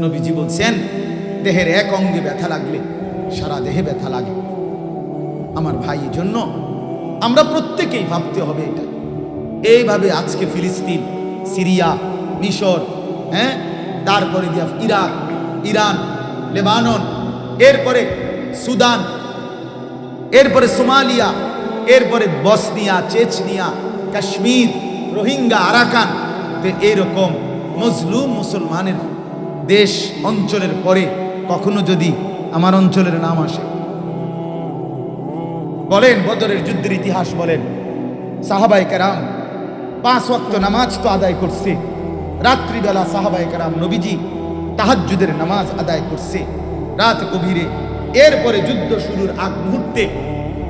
নবীজি বলছেন দেহের এক অঙ্গে ব্যথা লাগলে, সারা দেহে ব্যথা লাগে। আমার ভাই জন্য আমরা প্রত্যেকেই ভাবতে হবে এটা। এইভাবে আজকে ফিলিস্তিন, সিরিয়া, মিশর হ্যাঁ? তারপরে দিয়া ইরাক, ইরান, লেবানন, এরপরে সুদান, এরপরে সোমালিয়া, এরপরে Bosnia, Chechnya, Kashmir, Rohingya, Arakan. এরকম মজলুম মুসলমানের দেশ অঞ্চলের পরে কখনো যদি আমার অঞ্চলের নাম আসে। বলেন, বদরের যুদ্ধের ইতিহাস বলেন। সাহাবাই কারাম পাঁচ ওয়াক্ত নামাজ তো আদায় করছে। রাত্রিবেলা সাহাবাই কারাম নবীজি তাহাজ্জুদের নামাজ আদায় করছে। রাত গভীরে এরপরে যুদ্ধ শুরুর আগ মুহূর্তে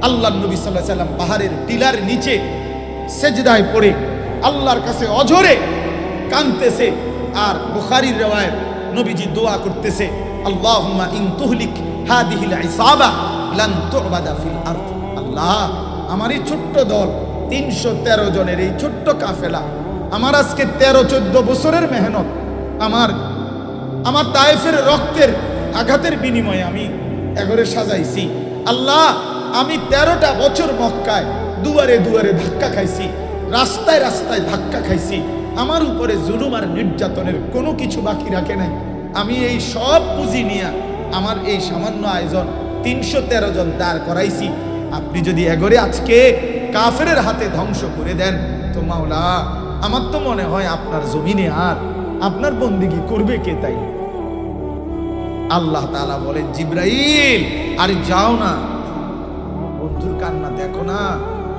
আল্লাহ নবী সাল্লাহ সাল্লাম পাহাড়ের টিলার নিচে সেজদায় পড়ে আল্লাহর কাছে অঝরে কাঁদতেছে। আর বুখারির রেওয়ায়ত নবীজি দোয়া করতেছে, আল্লাহুম্মা ইন তুহলিক হাদিহিল ইসাবা লান তুবাদা ফিল আরদ। আল্লাহ, আমার এই ছোট্ট দল, তিনশো তেরো জনের এই ছোট্ট কাফেলা, আমার আজকে তেরো চোদ্দ বছরের মেহনত, আমার আমার তায়েফের রক্তের আঘাতের বিনিময়ে আমি এগরে সাজাইছি। আল্লাহ, আমি তেরোটা বছর মক্কায় দুয়ারে দুয়ারে ধাক্কা খাইছি, রাস্তায় রাস্তায় ধাক্কা খাইছি। আমার উপরে জুলুম আর নির্যাতনের কোনো কিছু বাকি রাখে নাই। আমি এই সব পুঁজি নিয়ে আমার এই সামান্য আয়োজন তিনশো তেরো জন দাঁড় করাইছি। আপনি যদি এগরে আজকে কাফেরের হাতে ধ্বংস করে দেন, তো মাওলা, আমার তো মনে হয় আপনার জমিনে আর আপনার বন্দিগি করবে কে তাই? আল্লাহ তাআলা বলেন, জিব্রাইল, আরে যাও না। বন্ধুর কান্না দেখো না।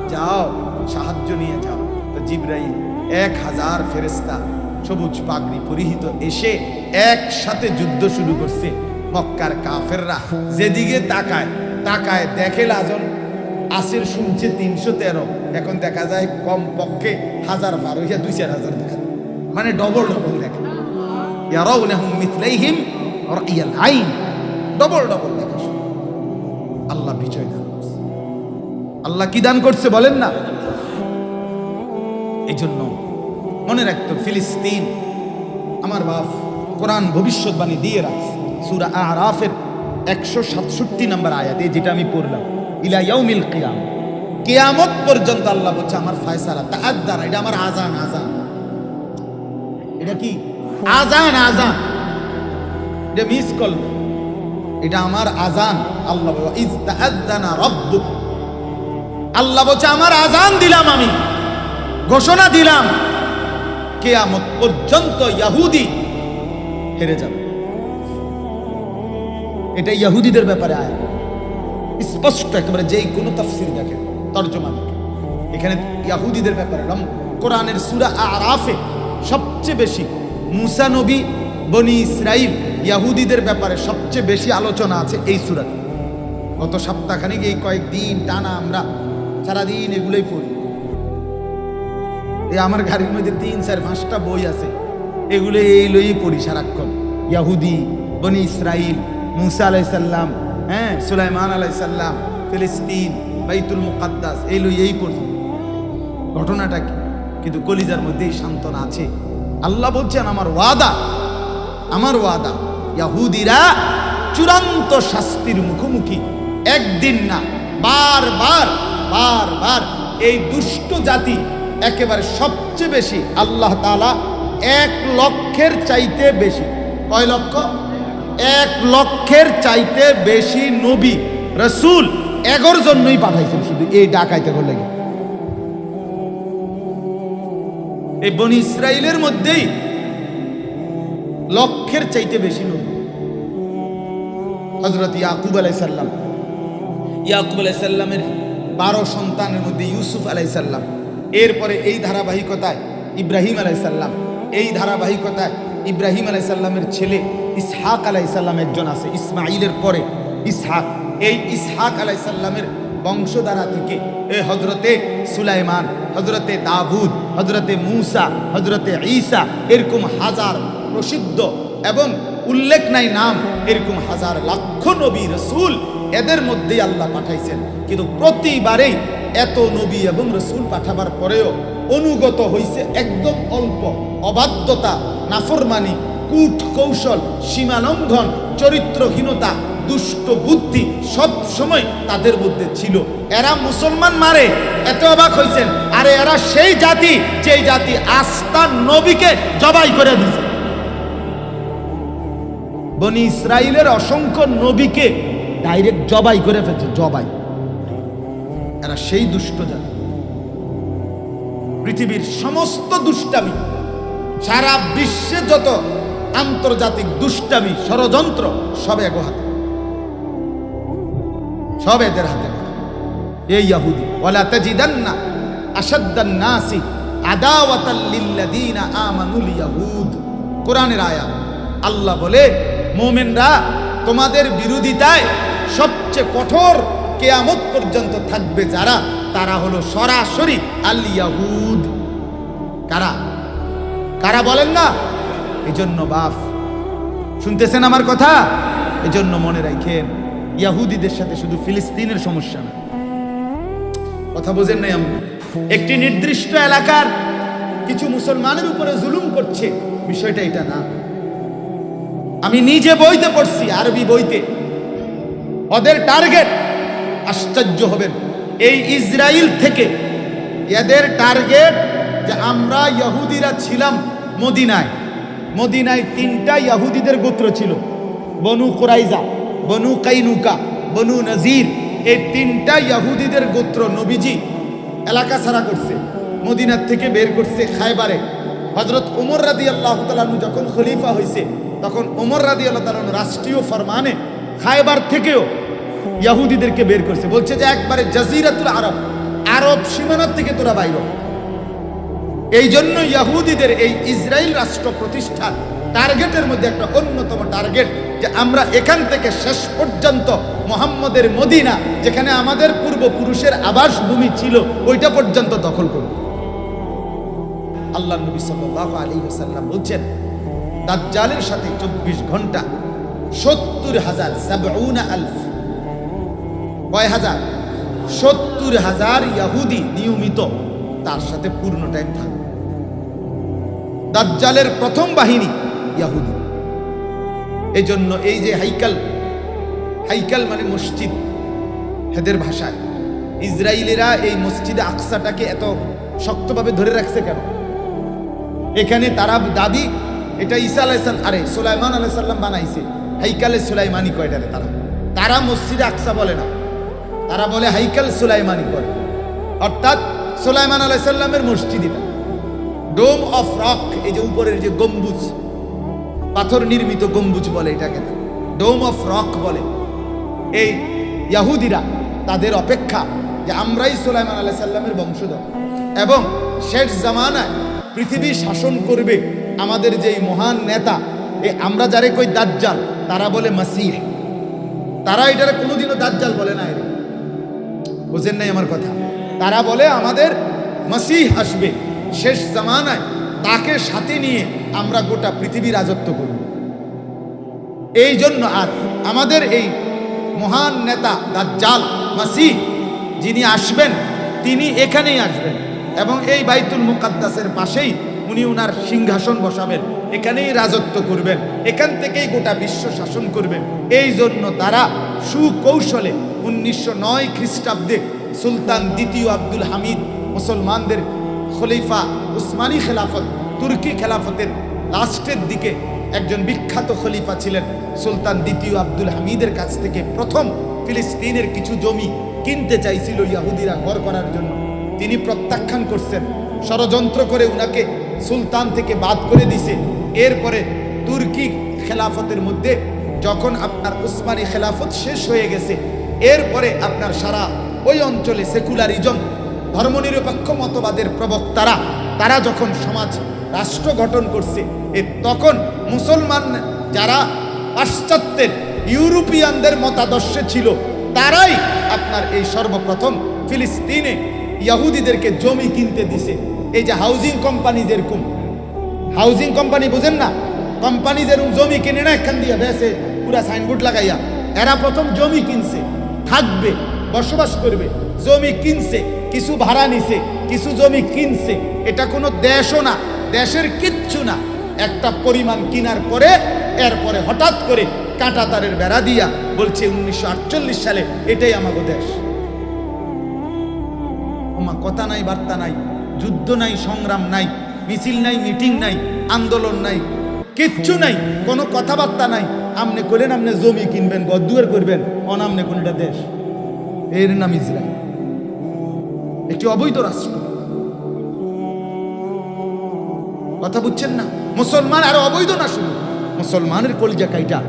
যাও, সাহায্য নিয়ে যাও। তো জিব্রাইল এক হাজার ফেরেস্তা সবুজ পাগড়ি পরিহিত এসে একসাথে যুদ্ধ শুরু করছে। মক্কার কাফেররা যেদিকে তাকায় তাকায় দেখে লাজন। আসের শুনছে তিনশো তেরো। এখন দেখা যায় কম পক্ষে হাজার বারো হইয়া দুই চার হাজার দেখা। মানে ডবল ডবল দেখে। ইয়ারাউনাহুম মিথলাইহিম রাইয়াল আইন ডবল ডবল দেখা আল্লাহ বিজয় দান আল্লাহ কি দান করছে বলেন না? এই জন্য মনে রাখতো, ফিলিস্তিন আমার বাপ কোরআন ভবিষ্যৎবাণী দিয়ে রাখছে। সুরা আরাফের একশো সাতষট্টি নম্বর আয়াতে যেটা আমি পড়লাম, ইলা ইয়াউমিল কিয়াম। কিয়ামত পর্যন্ত আল্লাহ বলছে, আমার ফয়সালা, তাআদ্দার, এটা আমার আজান আজান এটা কি? আজান আজান এটা মিস কল এটা আমার আজান আল্লাহ ইজ রাব্বুক। আল্লাহ বলছে, আমার আজান দিলাম আমি। ঘোষণা দিলাম। কেয়ামত পর্যন্ত ইয়াহুদি হেরে যাবে। এটা ইয়াহুদিদের ব্যাপারে আয়। স্পষ্ট একেবারে যেই কোনো তাফসির দেখেন তর্জমা দেখেন এখানে ইয়াহুদিদের ব্যাপারে কোরআনের সুরা আরাফে সবচেয়ে বেশি মুসা নবী, বনি ইসরাইল ইয়াহুদিদের ব্যাপারে সবচেয়ে বেশি আলোচনা আছে এই সুরাতে। গত সপ্তাহখানিক এই কয়েকদিন টানা আমরা সারাদিন এগুলোই পড়ি। এই আমার গাড়ির মধ্যে তিন, চার, পাঁচটা বই আছে, এগুলো এই লই পড়ি সারাক্ষণ। ইয়াহুদি, বনি ইসরাইল, মুসা আলাইসাল্লাম হ্যাঁ সুলাইমান আলাইসাল্লাম ফিলিস্তিন, বাইতুল মুকাদ্দাস, এই লই এই পড়ি। ঘটনাটা কি? কিন্তু কলিজার মধ্যেই সান্ত্বনা আছে। আল্লাহ বলছেন, আমার ওয়াদা আমার ওয়াদা, ইয়াহুদিরা চূড়ান্ত শাস্তির মুখোমুখি। একদিন না, বারবার বারবার এই দুষ্ট জাতি একেবারে সবচেয়ে বেশি আল্লাহ তাআলা এক লক্ষের চাইতে বেশি। কয় লক্ষ? এক লক্ষের চাইতে বেশি নবী রসুল এগোর জন্যই পাঠাইছেন শুধু এই ডাকাইতে করলে এই বনি ইসরায়েলের মধ্যেই লক্ষের চাইতে বেশি নবী। হজরত ইয়াকুব আলাইসাল্লাম ইয়াকুব আলাইসাল্লামের বারো সন্তানের মধ্যে ইউসুফ আলাইসাল্লাম এরপরে এই ধারাবাহিকতায় ইব্রাহিম আলাইসাল্লাম এই ধারাবাহিকতায় ইব্রাহিম আলাইসাল্লামের ছেলে ইসহাক আলাইসাল্লাম একজন আছে ইসমাইলের পরে ইসহাক। এই ইসহাক আলাইসাল্লামের বংশধারা থেকে, এ হজরতে সুলাইমান হজরতে দাভুদ হজরতে মুসা হজরতে ঈসা, এরকম হাজার প্রসিদ্ধ এবং উল্লেখ নাই নাম, এরকম হাজার লক্ষ নবী রসুল এদের মধ্যেই আল্লাহ পাঠাইছেন। কিন্তু প্রতিবারেই এত নবী এবং রসুল পাঠাবার পরেও অনুগত হইছে একদম অল্প। অবাধ্যতা, নাফরমানি কূট কৌশল সীমালঙ্ঘন, চরিত্রহীনতা, দুষ্ট বুদ্ধি সব সময় তাদের মধ্যে ছিল। এরা মুসলমান মারে, এত অবাক হয়েছেন আরে এরা সেই জাতি যেই জাতি আস্থা নবীকে জবাই করে দিছে। বনি ইসরায়েলের অসংখ্য নবীকে ডাইরেক্ট জবাই করে ফেলছে, জবাই। এরা সেই দুষ্ট জাতি। পৃথিবীর সমস্ত দুষ্টামি, সারা বিশ্বে যত আন্তর্জাতিক দুষ্টামি, ষড়যন্ত্র, সব এক হাতে। সব এদের হাতে এই ইয়াহুদি, ওয়ালা তাজিদান্না আশাদ্দান নাসি আদাওয়াতাল লিল্লাযীনা আমানুল ইয়াহুদ। কোরআনের আয়াত, আল্লাহ বলে, মুমিনরা তোমাদের বিরোধিতায় সবচেয়ে কঠোর কেয়ামত পর্যন্ত থাকবে যারা, তারা হলো সরাসরি আল ইয়াহুদ কারা? কারা বলেন না? এজন্য বাফ। শুনতেছেন আমার কথা? এজন্য মনে রাখেন, ইয়াহুদিদের সাথে শুধু ফিলিস্তিনের সমস্যা না। কথা বোঝেন নাই আমি একটি নির্দিষ্ট এলাকার কিছু মুসলমানের উপরে জুলুম করছে, বিষয়টা এটা না। আমি নিজে বইতে পড়ছি, আরবি বইতে। ওদের টার্গেট আশ্চর্য হবেন। এই ইসরায়েল থেকে এদের টার্গেট যে আমরা ইহুদিরা ছিলাম মদিনায়। মদিনায় তিনটা ইহুদিদের গোত্র ছিল। বনু কোরাইজা বনু কাইনুকা, বনু নজির। এই তিনটা ইহুদিদের গোত্র নবীজি এলাকা ছাড়া করছে, মদিনার থেকে বের করছে খায়বারে হজরত উমর রাদি আল্লাহ তালু যখন খলিফা হয়েছে তখন উমর রাদি আল্লাহ তালু রাষ্ট্রীয় ফরমানে খায়বার থেকেও ইয়াহুদিদেরকে বের করছে। বলছে যে একবারে জাজিরাতুল আরব আরব সীমানার থেকে তোরা বাইর এই জন্য ইয়াহুদিদের এই ইসরায়েল রাষ্ট্র প্রতিষ্ঠার টার্গেটের মধ্যে একটা অন্যতম টার্গেট যে আমরা এখান থেকে শেষ পর্যন্ত মোহাম্মদের মদিনা, যেখানে আমাদের পূর্বপুরুষের আবাস ভূমি ছিল, ওইটা পর্যন্ত দখল করব। আল্লাহ নবী সাল্লাহ আলী সাল্লাম বলছেন, দাজ্জালের সাথে চব্বিশ ঘণ্টা সত্তর হাজার আলফ কয় হাজার? সত্তর হাজার ইয়াহুদি নিয়মিত তার সাথে পূর্ণ টাইম থাকবে দাজ্জালের প্রথম বাহিনী ইয়াহুদি। এই জন্য এই যে হাইকাল হাইকাল মানে মসজিদ, হেদের ভাষায়। ইসরায়েলিরা এই মসজিদে আকসাটাকে এত শক্তভাবে ধরে রাখছে কেন? এখানে তারা দাবি এটা ঈসা আলাইসাল আরে সুলাইমান আলাইসাল্লাম বানাইছে। হাইকালে সুলাইমানি কয়টারে তারা? তারা মসজিদে আকসা বলে না। তারা বলে, হাইকাল সুলাইমানি করে। অর্থাৎ সুলাইমান আলাইসাল্লামের মসজিদ এটা ডোম অফ রক, এই যে উপরের যে গম্বুজ, পাথর নির্মিত গম্বুজ বলে এটাকে, ডোম অফ রক বলে। এই ইয়াহুদিরা তাদের অপেক্ষা যে আমরাই সুলাইমান আলাহ সাল্লামের বংশধর এবং শেষ জামানায় পৃথিবী শাসন করবে আমাদের যেই মহান নেতা, এই আমরা যারে কই দাজ্জাল, তারা বলে মাসিহ। তারা এটারে কোনোদিনও দাজ্জাল বলে না এর। বুঝেন নাই আমার কথা। তারা বলে, আমাদের মাসিহ আসবে। শেষ জামানায় তাকে সাথে নিয়ে আমরা গোটা পৃথিবী রাজত্ব করব। এই জন্য আর আমাদের এই মহান নেতা দাজ্জাল মাসিহ, যিনি আসবেন, তিনি এখানেই আসবেন এবং এই বাইতুল মুকাদ্দাসের পাশেই উনি উনার সিংহাসন বসাবেন, এখানেই রাজত্ব করবেন, এখান থেকেই গোটা বিশ্ব শাসন করবেন এই জন্য তারা সুকৌশলে উনিশশো নয় খ্রিস্টাব্দে সুলতান দ্বিতীয় আব্দুল হামিদ মুসলমানদের খলিফা উসমানী খেলাফত, তুর্কি খেলাফতের লাস্টের দিকে একজন বিখ্যাত খলিফা ছিলেন সুলতান দ্বিতীয় আব্দুল হামিদের কাছ থেকে প্রথম ফিলিস্তিনের কিছু জমি কিনতে চাইছিল ইয়াহুদিরা ঘর করার জন্য। তিনি প্রত্যাখ্যান করছেন, ষড়যন্ত্র করে উনাকে সুলতান থেকে বাদ করে দিছে। এরপরে তুর্কি খেলাফতের মধ্যে যখন আপনার উসমানী খেলাফত শেষ হয়ে গেছে এরপরে আপনার সারা ওই অঞ্চলে সেকুলারিজম, ধর্মনিরপেক্ষ মতবাদের প্রবক্তারা, তারা যখন সমাজ রাষ্ট্র গঠন করছে, এ তখন মুসলমান যারা পাশ্চাত্যের ইউরোপিয়ানদের মতাদর্শে ছিল, তারাই আপনার এই সর্বপ্রথম ফিলিস্তিনে ইয়াহুদিদেরকে জমি কিনতে দিছে। এই যে হাউজিং কোম্পানি যেরকম হাউজিং কোম্পানি বুঝেন না? কোম্পানি যেরকম জমি কিনে না, এখান দিয়ে বেসে পুরা সাইনবোর্ড লাগাইয়া। এরা প্রথম জমি কিনছে। থাকবে, বসবাস করবে, জমি কিনছে, কিছু ভাড়া নিছে, কিছু জমি কিনছে, এটা কোনো দেশও না, দেশের কিচ্ছু না। একটা পরিমাণ কিনার পরে, এরপরে হঠাৎ করে কাঁটা তারের বেড়া দিয়া বলছে, উনিশশো আটচল্লিশ সালে এটাই আমাগো দেশ। ওমা, কথা নাই, বার্তা নাই, যুদ্ধ নাই, সংগ্রাম নাই, মিছিল নাই, মিটিং নাই, আন্দোলন নাই কিচ্ছু নাই, কোনো কথাবার্তা নাই। আমনে করেন আপনি জমি কিনবেন গদ্দুয়ার করবেন, অনামনে কোনটা দেশ? এর নাম ইসরায়েল। একটি অবৈধ রাষ্ট্র। কথা বুঝছেন না? মুসলমান আর অবৈধ না শুধু। মুসলমানের কলিজা কাইটা।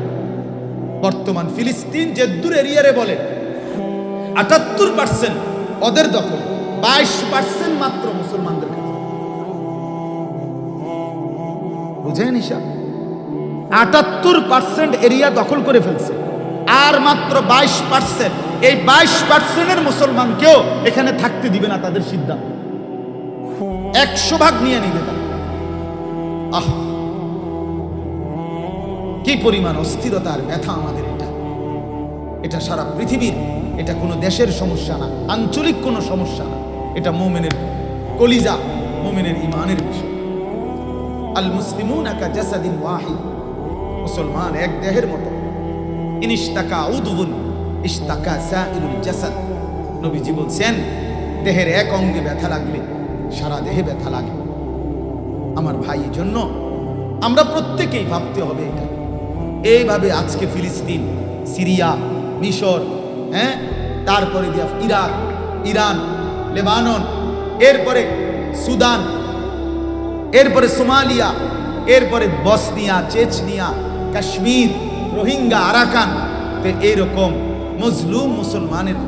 বর্তমান ফিলিস্তিন যে দূর এরিয়ারে বলে, আটাত্তর পার্সেন্ট ওদের দখল, বাইশ পার্সেন্ট মাত্র মুসলমানদের কাছে। বুঝেন হিসাব? আটাত্তর পার্সেন্ট এরিয়া দখল করে ফেলছে। আর মাত্র বাইশ পার্সেন্ট এই বাইশ পার্সেন্টের মুসলমানকেও এখানে থাকতে দিবে না তাদের সিদ্ধান্ত। একশো ভাগ নিয়ে নিবে আহ! কি পরিমাণ অস্থিরতা আর ব্যথা আমাদের এটা। এটা সারা পৃথিবীর, এটা কোনো দেশের সমস্যা না, আঞ্চলিক কোনো সমস্যা না। এটা মোমেনের কলিজা, মোমেনের ইমানের বিষয়। আল মুসলিমুন আকা জাসাদিন ওয়াহিদ। মুসলমান এক দেহের মতো। নবীজি বলছেন, দেহের এক অঙ্গে ব্যথা লাগলে সারা দেহে ব্যথা লাগে। আমার ভাই জন্য আমরা প্রত্যেকেই ভাবতে হবে এটা। এইভাবে আজকে ফিলিস্তিন, সিরিয়া, মিশর হ্যাঁ? তারপরে দিয়া ইরাক, ইরান, লেবানন, এরপরে সুদান, এরপরে সোমালিয়া, এরপরে Bosnia, Chechnya Kashmir, Rohingya, Arakan এইরকম মজলুম মুসলমানের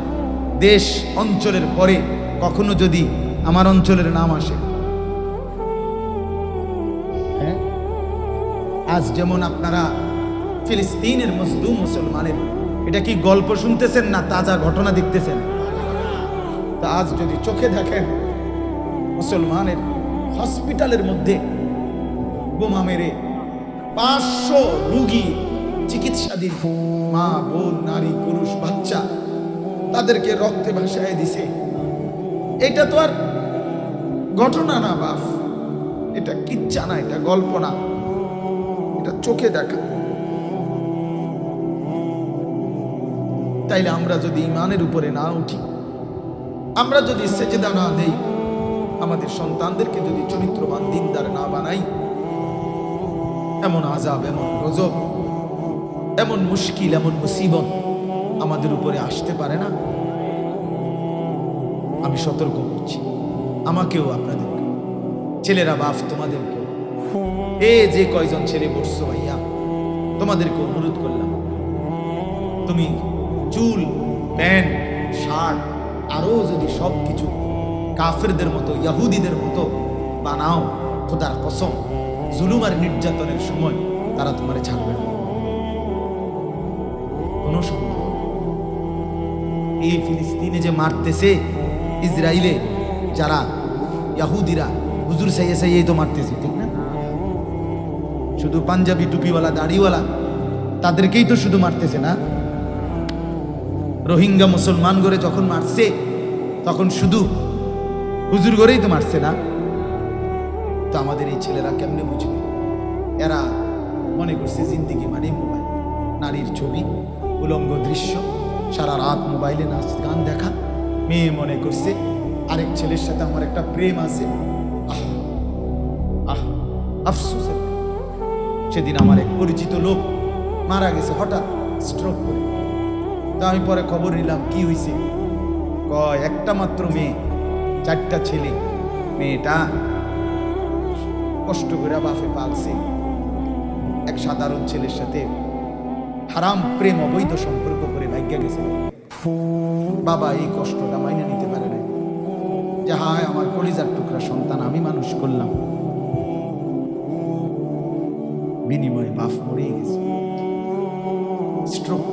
দেশ অঞ্চলের পরে কখনো যদি আমার অঞ্চলের নাম আসে। হ্যাঁ? আজ যেমন আপনারা ফিলিস্তিনের মজলুম মুসলমানের, এটা কি গল্প শুনতেছেন না তাজা ঘটনা দেখতেছেন? তা আজ যদি চোখে দেখেন, মুসলমানের হসপিটালের মধ্যে বোমা মেরে পাঁচশো রুগী চিকিৎসাধীন মা, বোন, নারী, পুরুষ, বাচ্চা তাদেরকে রক্তে ভাসায় দিছে। এটা তো আর ঘটনা না, বাপ। এটা কিচ্ছা না, এটা গল্প না। এটা চোখে দেখা। তাইলে আমরা যদি ইমানের উপরে না উঠি, আমরা যদি সেজেদা না দেই, আমাদের সন্তানদেরকে যদি চরিত্রবান দিনদার না বানাই এমন আজাব এমন গজব এমন মুশকিল, এমন মুসিবত আমাদের উপরে আসতে পারে না? আমি সতর্ক করছি আমাকেও আপনাদের ছেলেরা বাপ তোমাদেরকে। এ যে কয়জন ছেলে বসছো ভাইয়া, তোমাদেরকে অনুরোধ করলাম। তুমি চুল, প্যান্ট, শার্ট আরও যদি সব কিছু কাফেরদের মতো, ইয়াহুদিদের মতো বানাও, খোদার কসম। জুলুম আর নির্যাতনের সময় তারা তোমার ছাড়বে না। কোনো এই ফিলিস্তিনে যে মারতেছে ইসরায়েলে যারা ইয়াহুদিরা, হুজুর সাইয়ে সাইয়ে তো মারতেছে, ঠিক না? শুধু পাঞ্জাবি টুপিওয়ালা, দাড়িওয়ালা, তাদেরকেই তো শুধু মারতেছে না? রোহিঙ্গা মুসলমান করে যখন মারছে, তখন শুধু হুজুর করেই তো মারছে না? তো আমাদের এই ছেলেরা কেমনে বুঝবে? এরা মনে করছে জিন্দিগি মানে মোবাইল। নারীর ছবি, উলঙ্গ দৃশ্য, সারা রাত মোবাইলে নাচ, গান দেখা। মেয়ে মনে করছে আরেক ছেলের সাথে আমার একটা প্রেম আছে। আহ আহ ব্যাপার। সেদিন আমার এক পরিচিত লোক মারা গেছে হঠাৎ স্ট্রোক করে। তা আমি পরে খবর নিলাম, কি হয়েছে কয়, একটা মাত্র মেয়ে, চারটা ছেলে। মেয়েটা কষ্ট করে বাফে পালছে। এক সাধারণ ছেলের সাথে হারাম প্রেম অবৈধ সম্পর্ক করে ভাগ্যা গেছে। বাবা এই কষ্টটা মাইনে নিতে পারে না যে হায়, আমার কলিজার টুকরা সন্তান আমি মানুষ করলাম। বিনিময়ে বাপ মরেই গেছে। স্ট্রোক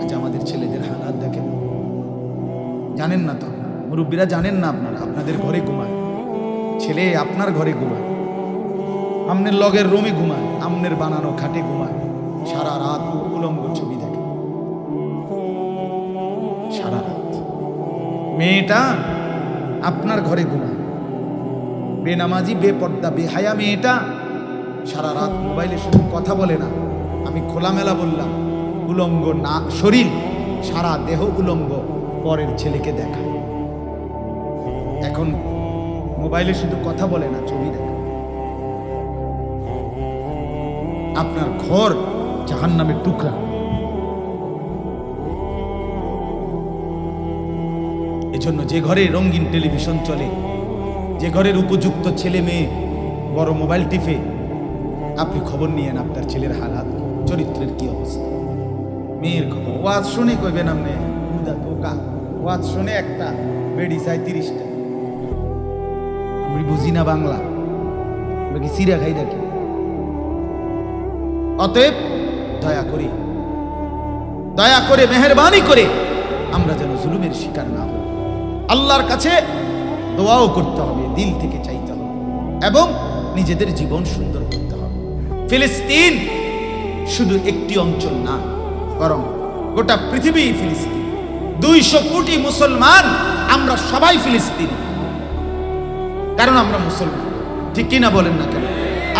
আজ আমাদের ছেলেদের হালাত দেখেন। জানেন না তো মুরব্বীরা জানেন না আপনারা, আপনাদের ঘরে ঘুমায়। ছেলে আপনার ঘরে ঘুমায়। আমনের লগের রোমে ঘুমায়, আমনের বানানো খাটে ঘুমায়। সারা রাত উলঙ্গ ছবি দেখে। সারা রাত। মেয়েটা আপনার ঘরে ঘুমায়। বেনামাজি, বেপর্দা, বেহায়া মেয়েটা সারা রাত মোবাইলে শুধু কথা বলে না, আমি খোলামেলা বললাম, উলঙ্গ না, শরীর, সারা দেহ উলঙ্গ, পরের ছেলেকে দেখায়। এখন মোবাইলে শুধু কথা বলে না, ছবি দেখা। আপনার ঘর জাহান নামের টুকরা। এজন্য যে ঘরে রঙিন টেলিভিশন চলে, যে ঘরের উপযুক্ত ছেলে মেয়ে বড় মোবাইল টিপে, আপনি খবর নিয়েন আপনার ছেলের হালাত, চরিত্রের কি অবস্থা। মেয়ের খবর, ওয়াজ শুনে কইবেন আপনি ওয়াজ শুনে একটা বেডি চাই তিরিশটা। আমি বুঝি না বাংলা? আমরা কি সিরা খাই নাকি? অতএব দয়া করি, দয়া করে, মেহরবানি করে আমরা যেন জুলুমের শিকার না হই। আল্লাহর কাছে দোয়াও করতে হবে, দিল থেকে চাইতে হবে এবং নিজেদের জীবন সুন্দর করতে হবে। ফিলিস্তিন শুধু একটি অঞ্চল না, বরং গোটা পৃথিবী ফিলিস্তিন। দুইশো কোটি মুসলমান, আমরা সবাই ফিলিস্তিন। কারণ আমরা মুসলমান। ঠিক কিনা বলেন না কেন?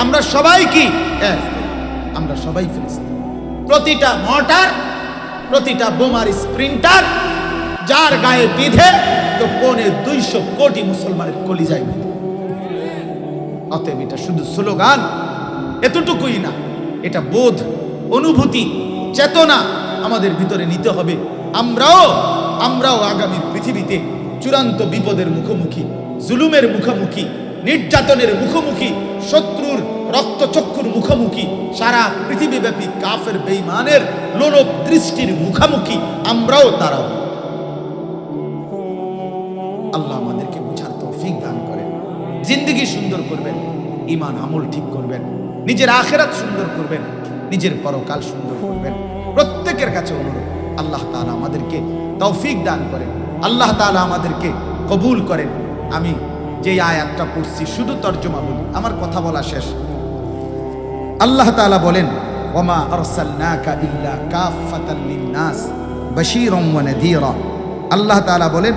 আমরা সবাই কি? এক। আমরা সবাই ফিলিস্তিন। প্রতিটা মর্টার, প্রতিটা বোমার স্প্রিন্টার, যার গায়ে বিধে তো পৌনে দুইশো কোটি মুসলমানের কলিজায় বিধে। অতএব এটা শুধু স্লোগান, এতটুকুই না, এটা বোধ, অনুভূতি, চেতনা আমাদের ভিতরে নিতে হবে। আমরাও আমরাও আগামী পৃথিবীতে চূড়ান্ত বিপদের মুখোমুখি, জুলুমের মুখোমুখি, নির্যাতনের মুখোমুখি, শত্রুর রক্তচক্ষুর মুখোমুখি, সারা পৃথিবীব্যাপী কাফের বেইমানের লোলক দৃষ্টির মুখোমুখি আমরাও তারাও। আল্লাহ আমাদেরকে বুঝার তৌফিক দান করেন। জিন্দগি সুন্দর করবেন ইমান আমল ঠিক করবেন, নিজের আখেরাত সুন্দর করবেন, নিজের পরকাল সুন্দর করবেন। প্রত্যেকের কাছে অনুরোধ, আল্লাহ তাআলা আমাদেরকে তৌফিক দান করেন। আল্লাহ তালা আমাদেরকে কবুল করেন। আমি যে আয়াতটা পড়ছি, শুধু তর্জমা বলি, আমার কথা বলা শেষ। আল্লাহ তালা বলেন, ওমা আল্লাহ তাআলা বলেন,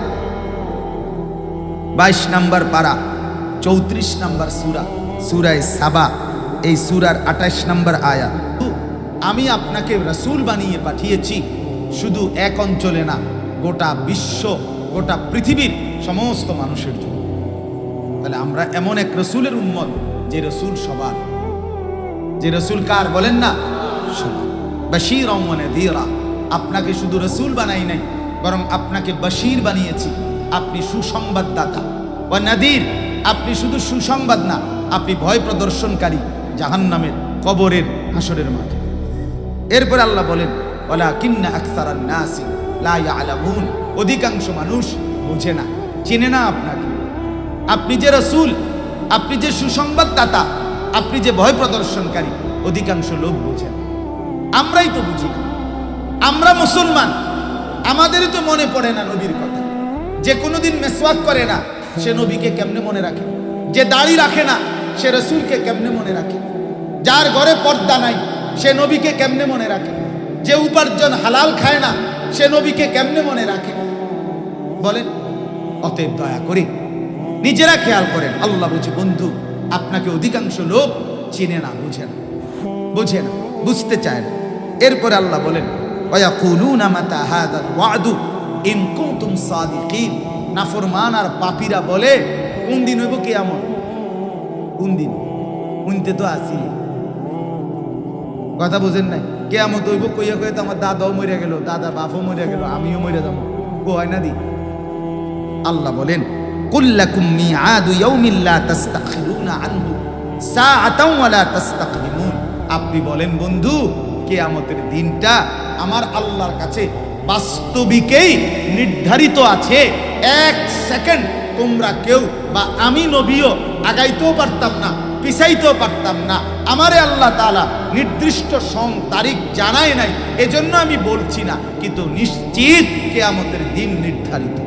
বাইশ নাম্বার পারা, চৌত্রিশ নাম্বার সুরা, সুরায় সাবা, এই সুরার আঠাশ নাম্বার আয়া আমি আপনাকে রসুল বানিয়ে পাঠিয়েছি, শুধু এক অঞ্চলে না গোটা বিশ্ব, গোটা পৃথিবীর সমস্ত মানুষের জন্য। তাহলে আমরা এমন এক রসুলের উন্মত যে রসুল সবার। যে রসুল কার বলেন না? বাশির অমনে দিরা আপনাকে শুধু রসুল বানাই নাই, বরং আপনাকে বাশির বানিয়েছি। আপনি সুসংবাদদাতা। ও নাদির, আপনি শুধু সুসংবাদ না, আপনি ভয় প্রদর্শনকারী জাহান্নামের কবরের হাসরের মাঠে। এরপর আল্লাহ বলেন ওলা কিন্না আকসার নাসি। লা ইয়ালামুন। অধিকাংশ মানুষ বুঝে না, চেনে না আপনাকে। আপনি যে রসুল, আপনি যে সুসংবাদদাতা, আপনি যে ভয় প্রদর্শনকারী, অধিকাংশ লোক বোঝেন আমরাই তো বুঝি আমরা মুসলমান, আমাদেরই তো মনে পড়ে না নবীর কথা। যে কোনোদিন মেসওয়াক করে না, সে নবীকে কেমনে মনে রাখে? যে দাড়ি রাখে না, সে রসুলকে কেমনে মনে রাখে? যার ঘরে পর্দা নাই, সে নবীকে কেমনে মনে রাখে? যে উপার্জন হালাল খায় না সে নবীকে কেমনে মনে রাখে? বলেন, অতএব দয়া করে নিজেরা খেয়াল করেন, আল্লাহ বুঝে বন্ধু, আপনাকে অধিকাংশ লোক চিনে না, বুঝে না। বুঝে না, বুঝতে চায় না। এরপরে আল্লাহ বলেন নাফরমান আর পাপীরা বলে, কোন দিন হইব কিয়ামত? কোন দিন? শুনতে তো আসি কথা বুঝেন নাই। কেয়ামত হইব, কইয়া কইয়া তো আমার দাদাও মরিয়া গেল, দাদা বাপও মরিয়া গেল, আমিও মরিয়া যাব। কো হয় না দি? আল্লাহ বলেন কুল্লাকুম মিআদু ইয়াউমিন তাস্তাখিরুনা আনহু, সাআতাও ওয়া লা আপনি বলেন, বন্ধু, কিয়ামতের দিনটা আমার আল্লাহর কাছে বাস্তবিকেই নির্ধারিত আছে। এক সেকেন্ড তোমরা কেউ বা আমি নবীও আগাইতেও পারতাম না। পিছাইতেও পারতাম না। আমারে আল্লাহ তালা নির্দিষ্ট সং, তারিখ জানায় নাই। এজন্য আমি বলছি না, কিন্তু নিশ্চিত কেয়ামতের দিন নির্ধারিত।